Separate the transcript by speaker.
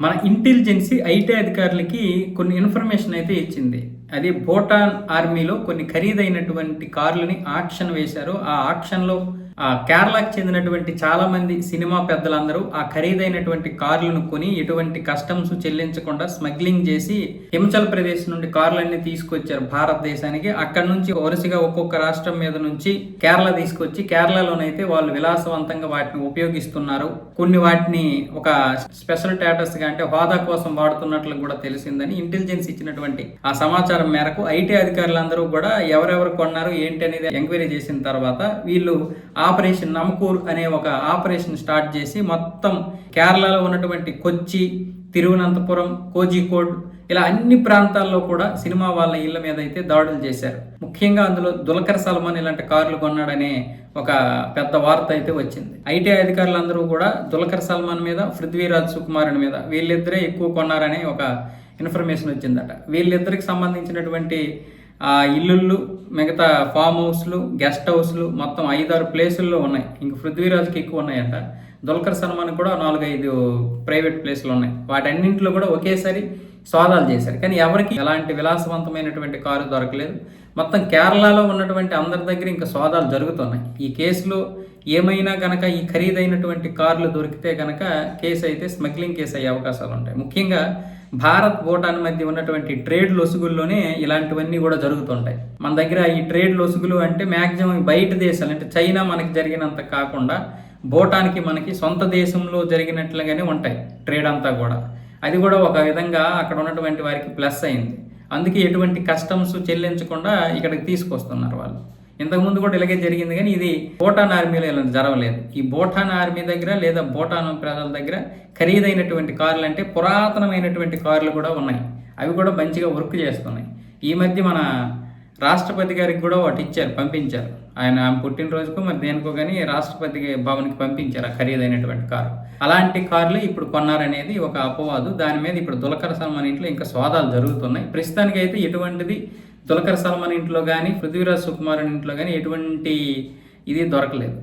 Speaker 1: మన ఇంటెలిజెన్సీ ఐటీ అధికారులకి కొన్ని ఇన్ఫర్మేషన్ అయితే ఇచ్చింది. అది భూటాన్ ఆర్మీలో కొన్ని ఖరీదైనటువంటి కార్లని ఆక్షన్ వేశారు. ఆ ఆక్షన్లో కేరళకు చెందినటువంటి చాలామంది సినిమా పెద్దలందరూ ఆ ఖరీదైనటువంటి కార్లను కొని ఎటువంటి కస్టమ్స్ చెల్లించకుండా స్మగ్లింగ్ చేసి హిమాచల్ ప్రదేశ్ నుండి కార్లన్నీ తీసుకొచ్చారు భారతదేశానికి. అక్కడ నుంచి వరుసగా ఒక్కొక్క రాష్ట్రం మీద నుంచి కేరళ తీసుకొచ్చి కేరళలోనైతే వాళ్ళు విలాసవంతంగా వాటిని ఉపయోగిస్తున్నారు. కొన్ని వాటిని ఒక స్పెషల్ స్టేటస్గా అంటే హోదా కోసం వాడుతున్నట్లు కూడా తెలిసిందని ఇంటెలిజెన్స్ ఇచ్చినటువంటి ఆ సమాచారం మేరకు ఐటీ అధికారులందరూ కూడా ఎవరెవరు కొన్నారు ఏంటి అనేది ఎంక్వైరీ చేసిన తర్వాత వీళ్ళు ఆపరేషన్ నమకూర్ అనే ఒక ఆపరేషన్ స్టార్ట్ చేసి మొత్తం కేరళలో ఉన్నటువంటి కొచ్చి తిరువనంతపురం కోజికోడ్ ఇలా అన్ని ప్రాంతాల్లో కూడా సినిమా వాళ్ళ ఇళ్ళ మీద అయితే దాడులు చేశారు. ముఖ్యంగా అందులో దులకర్ సల్మాన్ ఇలాంటి కార్లు కొన్నాడనే ఒక పెద్ద వార్త అయితే వచ్చింది. ఐటీ అధికారులందరూ కూడా దులకర్ సల్మాన్ మీద పృథ్వీరాజ్ సుకుమారుని మీద వీళ్ళిద్దరే ఎక్కువ కొన్నారనే ఒక ఇన్ఫర్మేషన్ వచ్చిందట. వీళ్ళిద్దరికి సంబంధించినటువంటి ఇల్లుళ్ళు మిగతా ఫామ్ హౌస్లు గెస్ట్ హౌస్లు మొత్తం ఐదారు ప్లేసుల్లో ఉన్నాయి. ఇంక పృథ్వీరాజ్కి ఎక్కువ ఉన్నాయంట. దుల్కర్ సల్మాన్ కూడా నాలుగైదు ప్రైవేట్ ప్లేసులు ఉన్నాయి. వాటన్నింటిలో కూడా ఒకేసారి సోదాలు చేశారు. కానీ ఎవరికి ఎలాంటి విలాసవంతమైనటువంటి కారు దొరకలేదు. మొత్తం కేరళలో ఉన్నటువంటి అందరి దగ్గర ఇంకా సోదాలు జరుగుతున్నాయి. ఈ కేసులో ఏమైనా కనుక ఈ ఖరీదైనటువంటి కార్లు దొరికితే కనుక కేసు అయితే స్మగ్లింగ్ కేసు అయ్యే అవకాశాలు ఉంటాయి. ముఖ్యంగా భారత్ భూటాన్ మధ్య ఉన్నటువంటి ట్రేడ్ లొసుగుల్లోనే ఇలాంటివన్నీ కూడా జరుగుతుంటాయి. మన దగ్గర ఈ ట్రేడ్ లొసుగులు అంటే మ్యాక్సిమం బయట దేశాలు అంటే చైనా మనకి జరిగినంత కాకుండా భూటాన్కి మనకి సొంత దేశంలో జరిగినట్లుగానే ఉంటాయి ట్రేడ్ అంతా కూడా. అది కూడా ఒక విధంగా అక్కడ ఉన్నటువంటి వారికి ప్లస్ అయింది. అందుకే ఎటువంటి కస్టమ్స్ చెల్లించకుండా ఇక్కడికి తీసుకొస్తున్నారు వాళ్ళు. ఇంతకుముందు కూడా ఇలాగే జరిగింది కానీ ఇది భూటాన్ ఆర్మీలో ఇలా జరగలేదు ఈ భూటాన్ ఆర్మీ దగ్గర లేదా భూటాన్ ప్రజల దగ్గర ఖరీదైనటువంటి కార్లు అంటే పురాతనమైనటువంటి కార్లు కూడా ఉన్నాయి. అవి కూడా మంచిగా వర్క్ చేస్తున్నాయి. ఈ మధ్య మన రాష్ట్రపతి గారికి కూడా వాటి ఇచ్చారు పంపించారు. ఆయన ఆమె పుట్టినరోజుకు మరి దేనికో కానీ రాష్ట్రపతి భవన్కి పంపించారు ఆ ఖరీదైనటువంటి కారు. అలాంటి కార్లు ఇప్పుడు కొన్నారనేది ఒక అపవాదు. దాని మీద ఇప్పుడు దులకర సల్మాన్ ఇంట్లో ఇంకా సోదాలు జరుగుతున్నాయి. ప్రస్తుతానికి అయితే ఎటువంటిది దులకర్ సల్మాన్ ఇంట్లో కానీ పృథ్వీరాజ్ సుకుమార్ ఇంట్లో కానీ ఎటువంటి ఇది దొరకలేదు.